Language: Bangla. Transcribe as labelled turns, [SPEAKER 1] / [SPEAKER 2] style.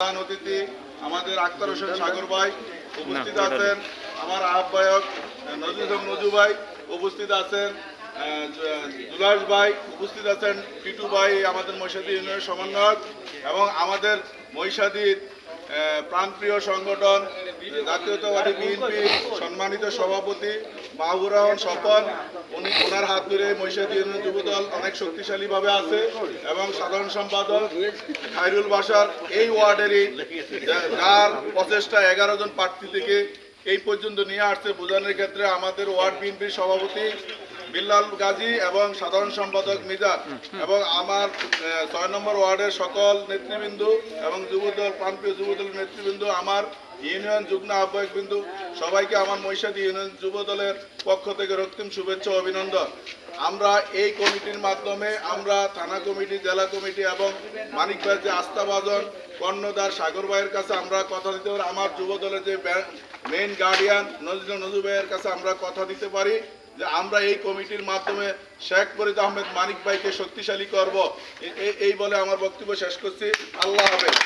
[SPEAKER 1] প্রধান অতিথি আমাদের আক্তার হোসেন সাগর ভাই উপস্থিত আছেন। আমার আহ্বায়ক নজরুল নজু ভাই উপস্থিত আছেন। জুলাস ভাই উপস্থিত আছেন। পিটু ভাই আমাদের মহিষাদী ইউনিয়নের সমন্বয়ক এবং আমাদের মহিষাদীর প্রাণপ্রিয় সংগঠন জাতীয়তাবাদী বিএনপি সম্মানিত সভাপতি মাহবুর রহমান স্বপন উনি ওনার হাত ধরে মহিষাদী ইউনিয়ন যুবদল অনেক শক্তিশালীভাবে আছে এবং সাধারণ সম্পাদক খায়রুল বাসার এই ওয়ার্ডেরই যার প্রচেষ্টা এগারো জন প্রার্থী থেকে এই পর্যন্ত নিয়ে আসছে। বোঝানোর ক্ষেত্রে আমাদের ওয়ার্ড বিএনপির সভাপতি বিল্লাল গাজী এবং সাধারণ সম্পাদক মিজান এবং আমার ছয় নম্বর ওয়ার্ডের সকল নেতৃবৃন্দ এবং যুবদল, প্রাণপ্রিয় যুবদল নেতৃবৃন্দ আমার ইউনিয়ন যুগ্ম আহ্বায়ক বিন্দু, সবাইকে আমার মহিষাদী ইউনিয়ন যুবদলের পক্ষ থেকে রক্তিম শুভেচ্ছা অভিনন্দন। আমরা এই কমিটির মাধ্যমে আমরা থানা কমিটি, জেলা কমিটি এবং মানিক ভাইয়ের যে আস্থাভাজন কর্ণদার সাগর ভাইয়ের কাছে আমরা কথা দিতে পারি, আমার যুব দলের যে মেইন গার্ডিয়ান নজরুল নজরুল ভাইয়ের কাছে আমরা কথা দিতে পারি যে আমরা এই কমিটির মাধ্যমে শেখ ফরিদ আহমেদ মানিক ভাইকে শক্তিশালী করব। এই বলে আমার বক্তব্য শেষ করছি। আল্লাহ হাফেজ।